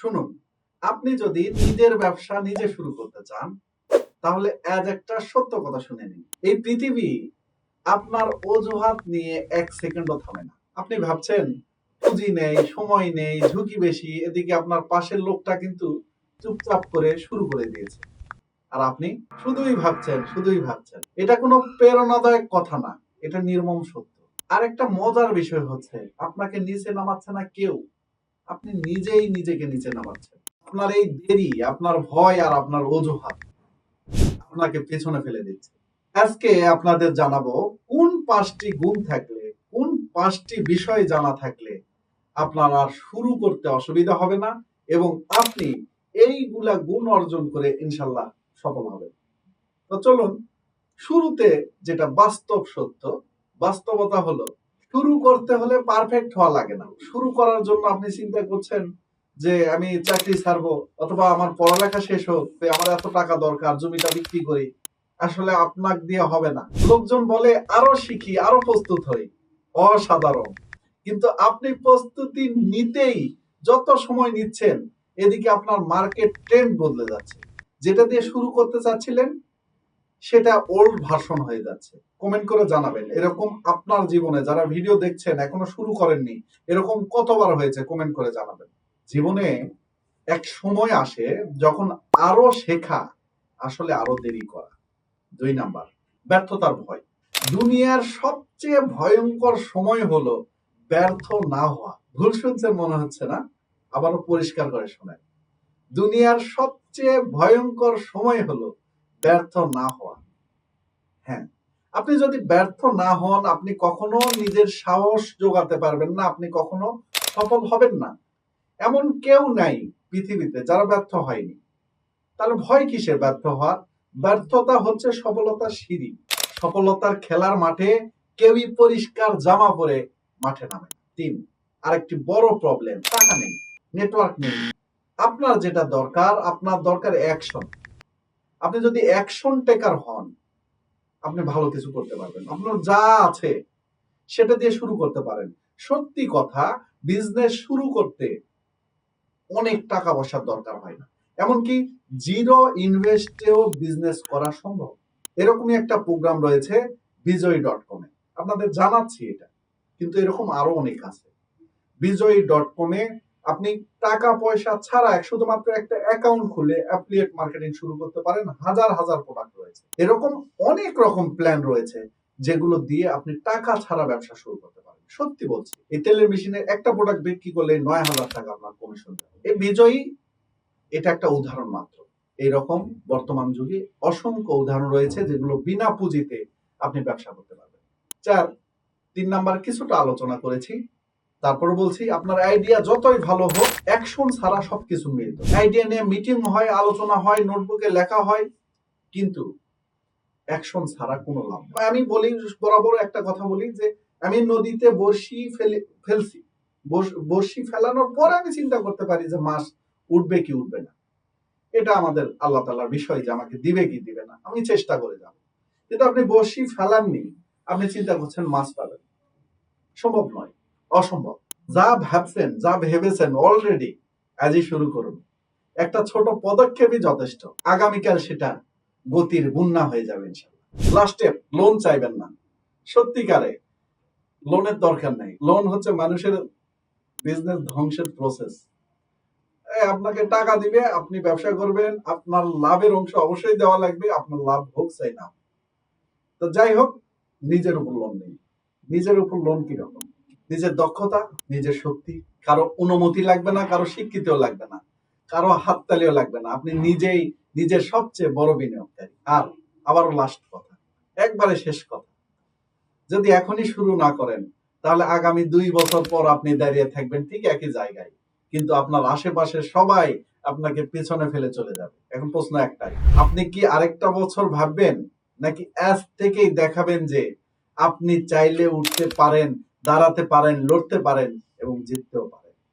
শুনুন, আপনি যদি নিজের ব্যবসা নিজে শুরু করতে চান, তাহলে আজ একটা সত্য কথা শুনে নিন। এই পৃথিবী আপনার অজুহাত নিয়ে এক সেকেন্ডও থামে না। আপনি ভাবছেন, পুঁজি নেই, সময় নেই, ঝুঁকি বেশি, এদিকে আপনার পাশের লোকটা কিন্তু চুপচাপ করে শুরু করে দিয়েছে। আর আপনি শুধুই ভাবছেন শুধুই ভাবছেন। এটা কোনো প্রেরণাদায়ক কথা না, এটা নির্মম সত্য। আর একটা মজার বিষয় হচ্ছে, আপনাকে নিচে নামাচ্ছে না কেউ। আপনি নিজেই নিজেকে নিচে নামাচ্ছেন। আপনার এই দেরি, আপনার ভয় আর আপনার অজুহাত আপনাকে পেছনে ফেলে দিচ্ছে। আজকে আপনাদের জানাব, কোন পাঁচটি গুণ থাকলে, কোন পাঁচটি বিষয় জানা থাকলে আপনার আর শুরু করতে অসুবিধা হবে না এবং আপনি এইগুলা গুণ অর্জন করে ইনশাল্লাহ সফল হবেন। তো চলুন, শুরুতে যেটা বাস্তব সত্য, বাস্তবতা হলো শুরু করতে হলে পারফেক্ট হওয়া লাগে না। শুরু করার জন্য আপনি চিন্তা করছেন যে, আমি চাকরি ছাড়বো অথবা আমার পড়ালেখা শেষ হোক আমার এত টাকা দরকার, জমিটা বিক্রি করি, আসলে আপনাকে দিয়ে হবে না। লোকজন বলে, আরও শিখি, আরও প্রস্তুত হই। অসাধারণ। কিন্তু আপনি প্রস্তুতি নিতেই যত সময় নিচ্ছেন, এদিকে আপনার মার্কেট ট্রেন্ড বদলে যাচ্ছে। যেটা দিয়ে শুরু করতে চাচ্ছিলেন সেটা ওল্ড ভার্সন হয়ে যাচ্ছে। কমেন্ট করে জানাবেন, এরকম আপনার জীবনে যারা ভিডিও দেখছেন, এখনও শুরু করেননি, এরকম কতবার হয়েছে কমেন্ট করে জানাবেন। জীবনে এক সময় আসে যখন আরও শেখা আসলে আরও দেরি করা। দুই নাম্বার, ব্যর্থতার ভয়। দুনিয়ার সবচেয়ে ভয়ঙ্কর সময় হলো ব্যর্থ না হওয়া। ভুল শুনছেন মনে হচ্ছে না? আবারও পরিষ্কার করে শোনেন। দুনিয়ার সবচেয়ে ভয়ঙ্কর সময় হলো ব্যর্থ না হওয়া হ্যাঁ আপনি যদি ব্যর্থ না হন, আপনি কখনো নিজের সাহস যোগাতে পারবেন না, আপনি কখনো সফল হবেন না। এমন কেউ নাই পৃথিবীতে যারা ব্যর্থ হয়নি। তাহলে ভয় কিসের ব্যর্থ হওয়ার? ব্যর্থতা হচ্ছে সফলতার সিঁড়ি। সফলতার খেলার মাঠে কেউই পরিষ্কার জামা পরে মাঠে নামে। তিন, আরেকটি বড় প্রবলেম টাকা নেই নেটওয়ার্ক নেই। আপনার যেটা দরকার, আপনার দরকার অ্যাকশন আপনি যদি অ্যাকশন টেকার হন, আপনি ভালো কিছু করতে পারবেন। আপনার যা আছে, সেটা দিয়ে শুরু করতে পারেন। সত্যি কথা বিজনেস শুরু করতে অনেক টাকা পয়সার দরকার হয় না। এমনকি জিরো ইনভেস্টেও বিজনেস করা সম্ভব। এরকমই একটা প্রোগ্রাম রয়েছে বিজয় ডট কমে আপনাদের জানাচ্ছি এটা। কিন্তু এরকম আরও অনেক আছে। বিজয়ী ডট কমে আপনি টাকা পয়সা ছাড়া শুধুমাত্র একটা অ্যাকাউন্ট খুলে অ্যাফিলিয়েট মার্কেটিং শুরু করতে পারেন। হাজার হাজার প্রোডাক্ট রয়েছে। এরকম অনেক রকম প্ল্যান রয়েছে যেগুলো দিয়ে আপনি টাকা ছাড়া ব্যবসা শুরু করতে পারেন। সত্যি বলছি, এই তেলের মেশিনের একটা প্রোডাক্ট বিক্রি করলে নয় হাজার টাকা আপনার কমিশন যাবে এই বিজয়ী, এটা একটা উদাহরণ মাত্র। এইরকম বর্তমান যুগে অসংখ্য উদাহরণ রয়েছে যেগুলো বিনা পুঁজিতে আপনি ব্যবসা করতে পারবেন। চার, তিন নাম্বার কিছুটা আলোচনা করেছি। তারপর বলছি, আপনার আইডিয়া যতই ভালো হোক অ্যাকশন ছাড়া সবকিছু মিলত। আইডিয়া নিয়ে মিটিং হয়, আলোচনা হয় নোটবুকে লেখা হয়, কিন্তু অ্যাকশন ছাড়া কোনো লাভ। আমি বলি, বরাবর একটা কথা বলি যে, আমি নদীতে বড়শি ফেলে, ফেলছি। বড়শি ফেলানোর পরে আমি চিন্তা করতে পারি যে, মাছ উঠবে কি উঠবে না। এটা আমাদের আল্লাহ তালার বিষয় যে, আমাকে দিবে কি দিবে না। আমি চেষ্টা করে যাব। কিন্তু আপনি বড়শি ফেলাননি, আপনি চিন্তা করছেন মাছ পাবেন সম্ভব নয়। অসম্ভব। যা ভাবছেন, যা ভেবেছেন অলরেডি আজই শুরু করুন। একটা ছোট পদক্ষেপই যথেষ্ট। আগামীকাল সেটা গতির বন্যা হয়ে যাবে লাস্টে লোন চাইবেন না। সত্যিকারে লোনের দরকার নেই। লোন হচ্ছে মানুষের বিজনেস ধ্বংসের প্রসেস আপনাকে টাকা দিবে, আপনি ব্যবসা করবেন, আপনার লাভের অংশ অবশ্যই দেওয়া লাগবে, আপনার লাভ হোক চাই না তো যাই হোক, নিজের উপর লোন নেই। নিজের উপর লোন কীরকম? নিজের দক্ষতা, নিজের শক্তি, কারও অনুমতি লাগবে না, কারও স্বীকৃতিও লাগবে না, কারও হাততালিও লাগবে না। আপনি নিজেই নিজের সবচেয়ে বড় বিনিয়োগকারী। আর আবারও লাস্ট কথা, একবারে শেষ কথা, যদি এখনই শুরু না করেন, তাহলে আগামী দুই বছর পর আপনি দাঁড়িয়ে থাকবেন ঠিক একই জায়গায়। কিন্তু আপনার আশেপাশে সবাই আপনাকে পেছনে ফেলে চলে যাবে। এখন প্রশ্ন একটাই, আপনি কি আরেকটা বছর ভাববেন? নাকি আজ থেকেই দেখাবেন যে আপনি চাইলে উঠতে পারেন দাঁড়াতে পারেন লড়তে পারেন এবং জিততেও পারেন।